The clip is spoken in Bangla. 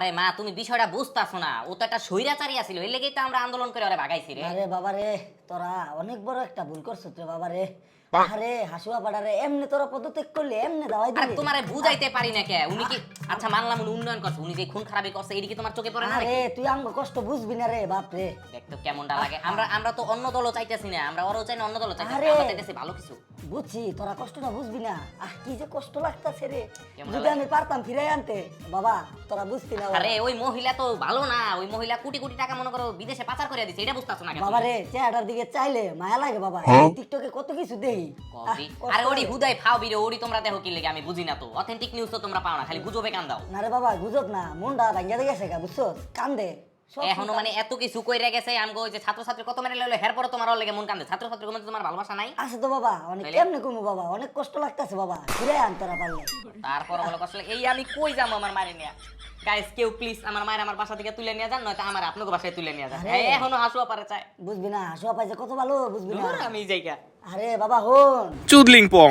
আরে মা তুমি বিষয়টা বুঝতাছো না। ও তো একটা স্বৈরাচারী আছিল এই লেগেই তো আমরা আন্দোলন করে ওরে ভাগাইছি রে। আরে বাবা রে তোরা অনেক বড় একটা ভুল করছিস রে বাবা রে আরে হাসুয়া পাড়ারে এমনি তোরা পদত্যাগ করলে এমনি দাওয়াই আরে দিলি তোমারে বুঝাইতে পারি না কে উনি কি আচ্ছা মানলাম উনি উন্নয়ন করছে। উনি যে খুন খারাপি করছে এদিকে তোমার চোখে পড়ে না আরে তুই আঙ্গ কষ্ট বুঝবি না রে বাপ রে। দেখতো কেমনটা লাগে। আমরা আমরা তো অন্য দলও চাইতেছি না আমরা ওরও চাই না অন্য দলও চাইতেছি। আমরা চাইতেছি ভালো কিছু। বুঝছি তোরা কষ্টটা বুঝবি না। আহ কি যে কষ্ট লাগতাছে রে। যদি আমি পারতাম ফিরাই আনতে বাবা তোরা বুঝতি না আরে ওই মহিলা তো ভালো না ওই মহিলা কোটি কোটি টাকা মনে করো বিদেশে পাচার করে দিচ্ছে এটা বুঝতাছো না কেন? বাবা রে চেহারাটার দিকে চাইলে মায়া লাগে বাবা। এই টিকটকে কত কিছু দেই আরে ওরি হুদাই ফাও বিরে ওরি তোমরা দেখো কি লেগে আমি বুঝি না তো। অথেন্টিক নিউজ তো তোমরা পাও না খালি গুজবে না রে বাবা গুজব না মনটা ভাঙ্গা দিয়ে গেছে গা বুঝছ? কান্দে এখনও মানে এত কিছু কইরা গেছে আমগো ওই যে ছাত্রছাত্রী কত মেরে লইলো হের পরে তোমার লেগে মন কান্দে। ছাত্রছাত্রী মধ্যে তোমার ভালোবাসা নাই? আছে তো বাবা অনেক কেমনে কমু বাবা অনেক কষ্ট লাগতাছে বাবা ফিরাই আন তোরা পারলে। তারপর বলো আসলে এই আমি কই যাব আমার মায়ের নিয়ে? গাইস কেউ প্লিজ আমার মায়ের আমার বাসা থেকে তুলে নিয়ে যান নয়তো আমার আপনাকে বাসায় তুলে নিয়ে যান। এখনও হাসুয়া পারে চায়। বুঝবি না হাসুয়া পাইছে কত ভালো বুঝবি না। আমি জায়গা আরে বাবা হন। চুদলিং পং।